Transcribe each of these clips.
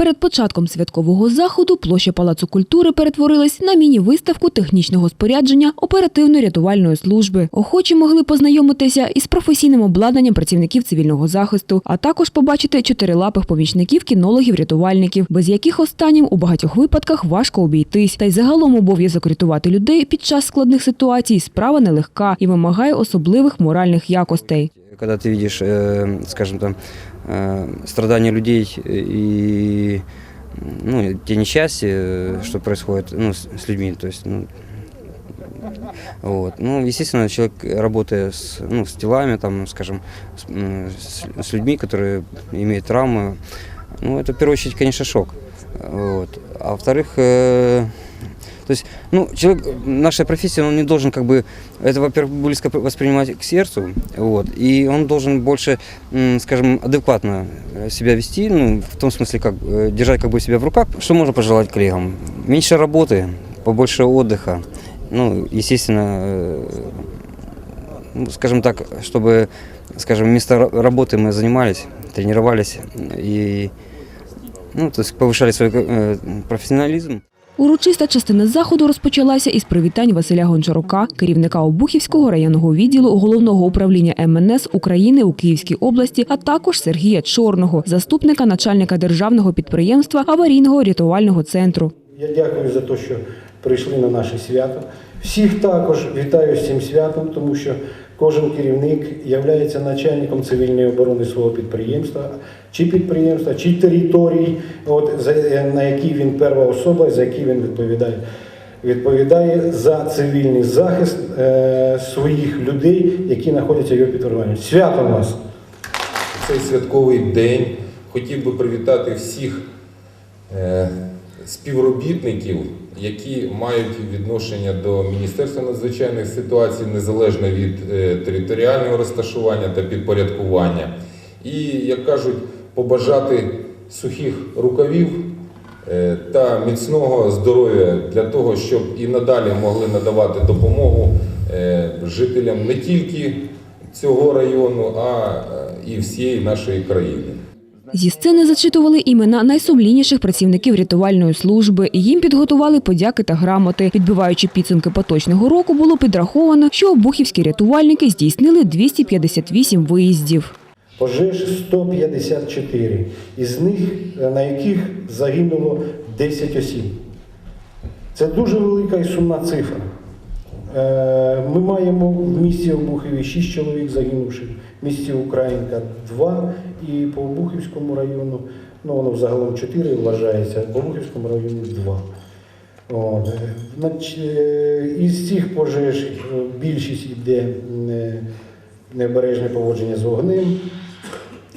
Перед початком святкового заходу площа Палацу культури перетворилась на міні-виставку технічного спорядження оперативно-рятувальної служби. Охочі могли познайомитися із професійним обладнанням працівників цивільного захисту, а також побачити чотирилапих помічників кінологів-рятувальників, без яких останнім у багатьох випадках важко обійтись. Та й загалом обов'язок рятувати людей під час складних ситуацій справа нелегка і вимагає особливих моральних якостей. Когда ты видишь, э, скажем там, э, страдания людей и ну, те несчастья, э, что происходит ну, с, с людьми, то есть, ну, вот. Ну, естественно, человек, работая с, ну, с телами, там, скажем, с, м, с- с людьми, которые имеют травмы, ну, это в первую очередь, конечно, шок. Вот. А во-вторых, э, то есть, ну, человек, наша профессия, он не должен как бы, это, во-первых, близко воспринимать к сердцу, вот, и он должен больше, скажем, адекватно э, себя вести, ну, в том смысле, как э, держать как бы себя в руках. Что можно пожелать коллегам? Меньше работы, побольше отдыха, ну, естественно, э, ну, скажем так, чтобы, скажем, вместо ра- работы мы занимались, тренировались и, ну, то есть повышали свой профессионализм. Урочиста частина заходу розпочалася із привітань Василя Гончарука, керівника Обухівського районного відділу головного управління МНС України у Київській області, а також Сергія Чорного, заступника начальника державного підприємства аварійного рятувального центру. Я дякую за те, що прийшли на наше свято. Всіх також вітаю з цим святом, тому що кожен керівник є начальником цивільної оборони свого підприємства, чи підприємства, чи територій, от, за, на якій він перша особа, за які він відповідає. Відповідає за цивільний захист е, своїх людей, які знаходяться в його підпорядкуванні. Свято вас! цей святковий день хотів би привітати всіх е, співробітників, які мають відношення до Міністерства надзвичайних ситуацій незалежно від е, територіального розташування та підпорядкування. І, як кажуть, побажати сухих рукавів е, та міцного здоров'я для того, щоб і надалі могли надавати допомогу е, жителям не тільки цього району, а і всієї нашої країни. Зі сцени зачитували імена найсумлінніших працівників рятувальної служби. Їм підготували подяки та грамоти. Підбиваючи підсумки поточного року, було підраховано, що обухівські рятувальники здійснили 258 виїздів. Пожеж 154, із них е, на яких загинуло 10 осіб. Це дуже велика і сумна цифра. Е, Ми маємо в місті Обухові 6 чоловік загинувших, місті Українка 2 і по Обухівському району, ну воно взагалом 4 вважається, по Обухівському районі 2. От. е, Із цих пожеж е, більшість йде е, необережне поводження з вогнем,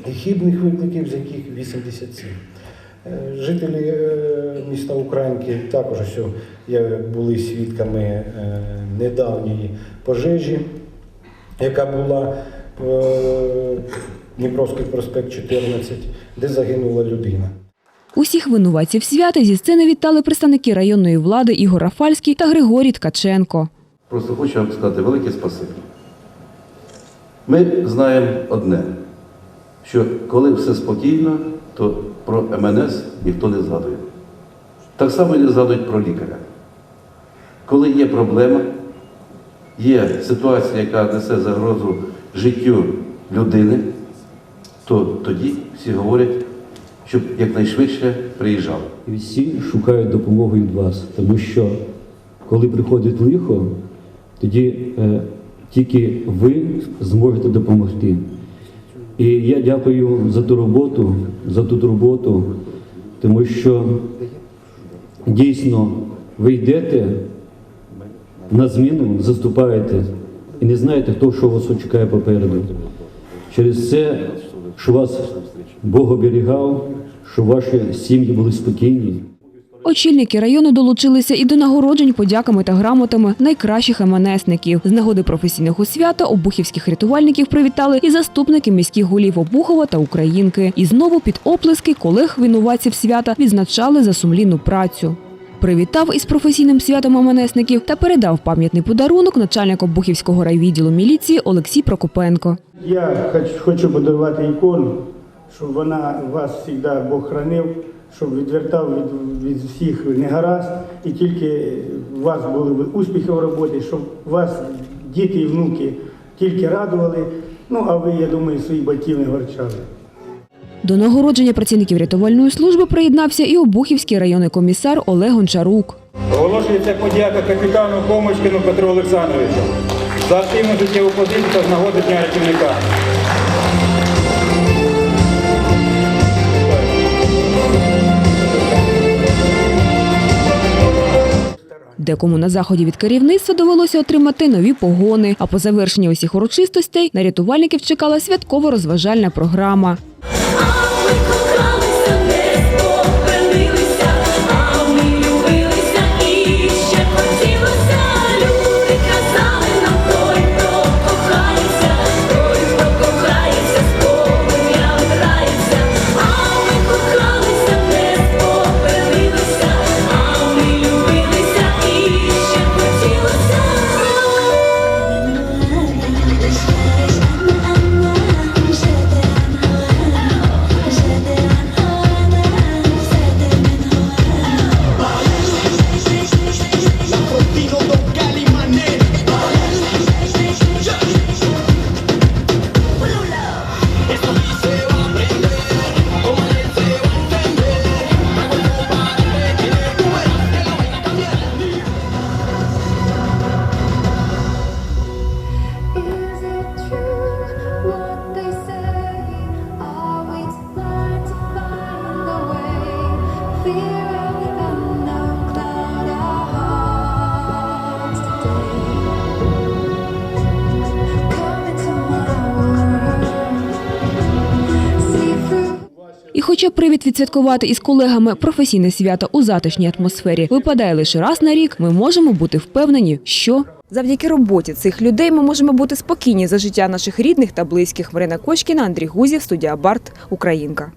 і хибних викликів, з яких 87. Е, Жителі міста Українки також були свідками недавньої пожежі, яка була Дніпровський проспект 14, де загинула людина. Усіх винуватців свята зі сцени вітали представники районної влади Ігор Рафальський та Григорій Ткаченко. Просто хочу вам сказати велике спасибі. Ми знаємо одне, що коли все спокійно, то про МНС ніхто не згадує. Так само і не згадують про лікаря. Коли є проблема, є ситуація, яка несе загрозу життю людини, то тоді всі говорять, щоб якнайшвидше приїжджали. І всі шукають допомоги від вас, тому що коли приходить лихо, тоді е, тільки ви зможете допомогти. І я дякую за ту роботу, за ту роботу, тому що дійсно ви йдете на зміну, заступаєте і не знаєте, хто що вас чекає попереду. Через це, що вас Бог оберігав, що ваші сім'ї були спокійні. Очільники району долучилися і до нагороджень подяками та грамотами найкращих МНСників. З нагоди професійного свята обухівських рятувальників привітали і заступники міських голів Обухова та Українки. І знову під оплески колег винуватців свята відзначали за сумлінну працю. Привітав із професійним святом МНСників та передав пам'ятний подарунок начальник Обухівського райвідділу міліції Олексій Прокопенко. Я хочу подарувати ікону щоб вона вас завжди Бог хранив, щоб відвертав від, від всіх негаразд, і тільки у вас були б успіхи в роботі, щоб вас діти і внуки тільки радували. Ну, а ви, я думаю, своїх батьків не горчали. До нагородження працівників рятувальної служби приєднався і Обухівський районний комісар Олег Гончарук. Оголошується подяка капітану Комочкину Петру Олександровичу за активну життєву позицію та з нагоди Дня рятівника. Декому на заході від керівництва довелося отримати нові погони. А по завершенні усіх урочистостей на рятувальників чекала святково-розважальна програма. Хоча привід відсвяткувати із колегами професійне свято у затишній атмосфері випадає лише раз на рік, ми можемо бути впевнені, що завдяки роботі цих людей ми можемо бути спокійні за життя наших рідних та близьких. Марина Кочкіна, Андрій Гузів, студія Барт, Українка.